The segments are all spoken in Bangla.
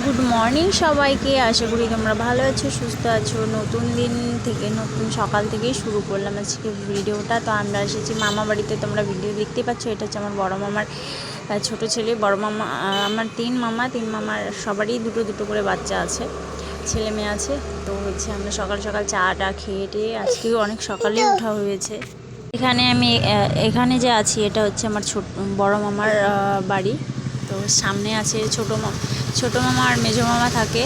গুড মর্নিং সবাইকে। আশা করি তোমরা ভালো আছো, সুস্থ আছো। নতুন দিন থেকে, নতুন সকাল থেকেই শুরু করলাম আজকে ভিডিওটা। তো আমরা এসেছি মামা বাড়িতে, তোমরা ভিডিও দেখতেই পাচ্ছ। এটা হচ্ছে আমার বড় মামার ছোট ছেলে। বড় মামা আমার তিন মামা, তিন মামার সবারই দুটো দুটো করে বাচ্চা আছে, ছেলে মেয়ে আছে। তো হচ্ছে আমরা সকাল সকাল চা টা খেয়ে টেয়ে আজকেও অনেক সকালে ওঠা হয়েছে। এখানে আমি এখানে যে আছি, এটা হচ্ছে আমার ছোট, বড় মামার বাড়ি। তো সামনে আছে ছোট ছোট মামা আর মেজো মামা থাকে।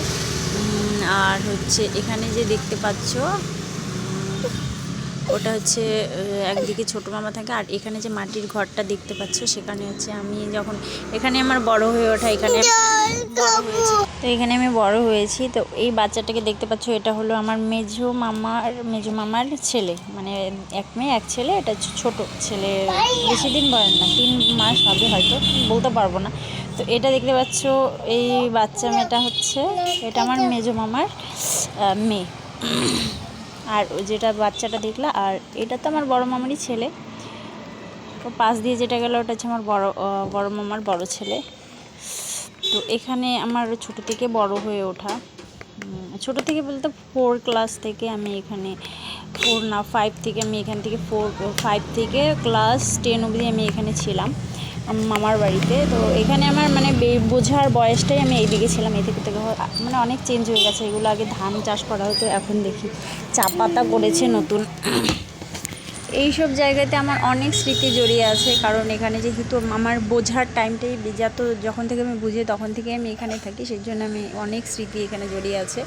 আর হচ্ছে এখানে যে দেখতে পাচ্ছ ওটা হচ্ছে একদিকে ছোট মামা থাকে আর এখানে যে মাটির ঘরটা দেখতে পাচ্ছ, সেখানে হচ্ছে আমি যখন, এখানে আমার বড় হয়ে ওঠা, এখানে তো এখানে আমি বড় হয়েছি। তো এই বাচ্চাটাকে দেখতে পাচ্ছ, এটা হলো আমার মেজো মামার মেজো মামার ছেলে। মানে এক মেয়ে, এক ছেলে, এটা ছোট ছেলে। বেশি দিন বয়স না, তিন মাস হবে হয়তো, বলতে পারব না। তো এটা দেখতে পাচ্ছ, এই বাচ্চা মেয়েটা হচ্ছে, এটা আমার মেজো মামার মেয়ে। আর যেটা বাচ্চাটা দেখলা, আর এটা তো আমার বড় মামারই ছেলে। তো পাশ দিয়ে যেটা গেল, ওটা হচ্ছে আমার বড় বড় মামার বড় ছেলে। তো এখানে আমার ছোট থেকে বড় হয়ে ওঠা। ছোট থেকে বলতে ফোর ক্লাস থেকে আমি এখানে ফোর না ফাইভ থেকে আমি এখান থেকে ফোর ফাইভ থেকে ক্লাস টেন অবধি আমি এখানে ছিলাম। মামার বাড়িতে। তো এখানে আমার মানে বোঝার বয়সটাই আমি এইদিকে ছিলাম, এই থেকে মানে অনেক চেঞ্জ হয়ে গেছে। এগুলো আগে ধান চাষ করা হতো, এখন দেখি। চা পাতা করেছে নতুন। এই সব জায়গাতে আমার অনেক স্মৃতি জড়িয়ে আছে। কারণ এখানে যেহেতু আমার বোঝার টাইমটাই যত যখন থেকে আমি বুঝি তখন থেকে আমি এখানে থাকি। সেই জন্য আমি অনেক স্মৃতি এখানে জড়িয়ে আছে।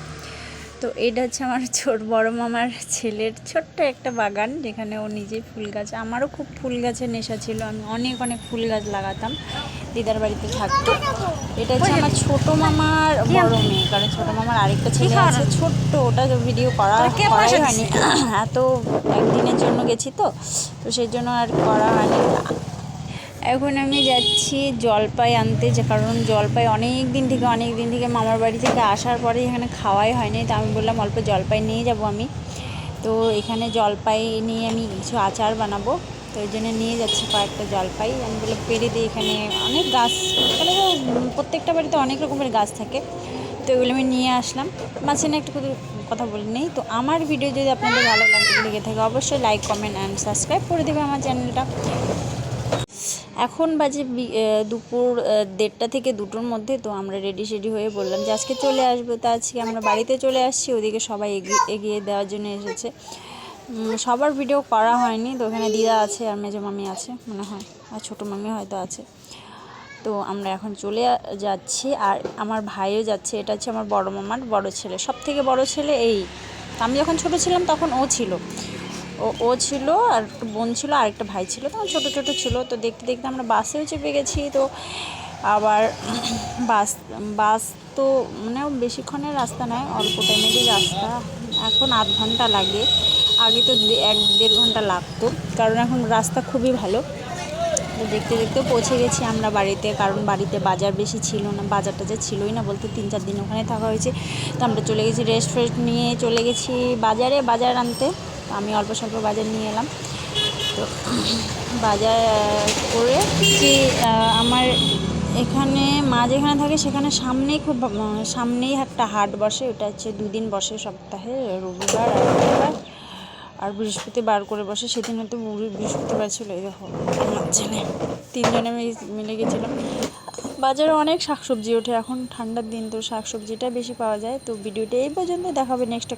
তো এটা হচ্ছে আমার ছোট বড় মামার ছেলের ছোট্ট একটা বাগান যেখানে ও নিজেই ফুল গাছ আমারও খুব ফুল গাছের নেশা ছিল আমি অনেক অনেক ফুল গাছ লাগাতাম দিদার বাড়িতে থাকতো। এটা হচ্ছে আমার ছোট মামার বড় মেয়ে কারণ ছোট মামার আরেকটা ছেলে আছে ছোট্ট ওটা তো ভিডিও করা করাই হয়নি। এত একদিনের জন্য গেছি তো তো সেই জন্য আর করা হয়নি। এখন আমি যাচ্ছি জলপাই আনতে, যে কারণ জলপাই অনেক দিন থেকে, অনেক দিন থেকে মামার বাড়ি থেকে আসার পরে এখানে খাওয়াই হয়নি। তো আমি বললাম অল্প জলপাই নিয়ে যাব আমি। তো এখানে জলপাই নিয়ে আমি কিছু আচার বানাবো। তো ওই জন্য নিয়ে যাচ্ছি কয়েকটা জলপাই। আমি বললাম পেরে দিই এখানে অনেক গাছ মানে প্রত্যেকটা বাড়িতে অনেক রকমের গাছ থাকে। তো এগুলো আমি নিয়ে আসলাম। মাঝখানে একটু কথা বলি নেই। তো আমার ভিডিও যদি আপনাদের ভালো লাগে, লেগে থাকে, অবশ্যই লাইক কমেন্ট অ্যান্ড সাবস্ক্রাইব করে দেবে আমার চ্যানেলটা। এখন বাজে দুপুর দেড়টা থেকে দুটোর মধ্যে, তো আমরা রেডি সেডি হয়ে বললাম যে আজকে চলে আসব। তা আজকে আমরা বাড়িতে চলে আসছি, ওদিকে সবাই এগিয়ে দেওয়ার জন্য এসেছে। সবার ভিডিও করা হয়নি, তো ওখানে দিদা আছে আর মেজো মামি আছে, মনে হয়, আর ছোটো মামি হয়তো আছে। তো আমরা এখন চলে যাচ্ছি, আর আমার ভাইও যাচ্ছে, এটা হচ্ছে আমার বড় মামার বড় ছেলে। সব থেকে বড় ছেলে এই। আমি যখন ছোট ছিলাম, তখন ও ছিল। ও ও ছিল আর একটা বোন ছিল আর একটা ভাই ছিল, তখন ছোটো ছোটো ছিল। তো দেখতে দেখতে আমরা বাসেও চেপে গেছি। তো আবার বাস বাস তো মানে বেশিক্ষণের রাস্তা নয়, অল্প টাইমেরই রাস্তা। এখন আধ ঘণ্টা লাগে। আগে তো এক দেড় ঘণ্টা লাগতো, কারণ এখন রাস্তা খুবই ভালো। তো দেখতে দেখতে পৌঁছে গেছি আমরা বাড়িতে, কারণ বাড়িতে বাজার বেশি ছিল না, বাজার টাজার ছিলই না বলতে তিন, চার দিন ওখানে থাকা হয়েছে। তো আমরা চলে গেছি রেস্ট ফ্রেস্ট নিয়ে চলে গেছি বাজারে, বাজার আনতে। আমি অল্প স্বল্প বাজার নিয়ে এলাম। তো বাজার করে যে আমার এখানে, মা যেখানে থাকে সেখানে সামনেই খুব, সামনেই একটা হাট বসে। ওটা হচ্ছে দুদিন বসে সপ্তাহে, রবিবার আর রবিবার আর বৃহস্পতিবার করে বসে। সেদিন হয়তো বৃহস্পতিবার ছিল, এই দেখো আমার ছেলে, তিনজনে মিলে গেছিলাম। বাজারে অনেক শাকসবজি ওঠে। এখন ঠান্ডার দিন, তো শাকসবজিটা বেশি পাওয়া যায়। তো ভিডিওটা এই পর্যন্ত দেখাবে নেক্সট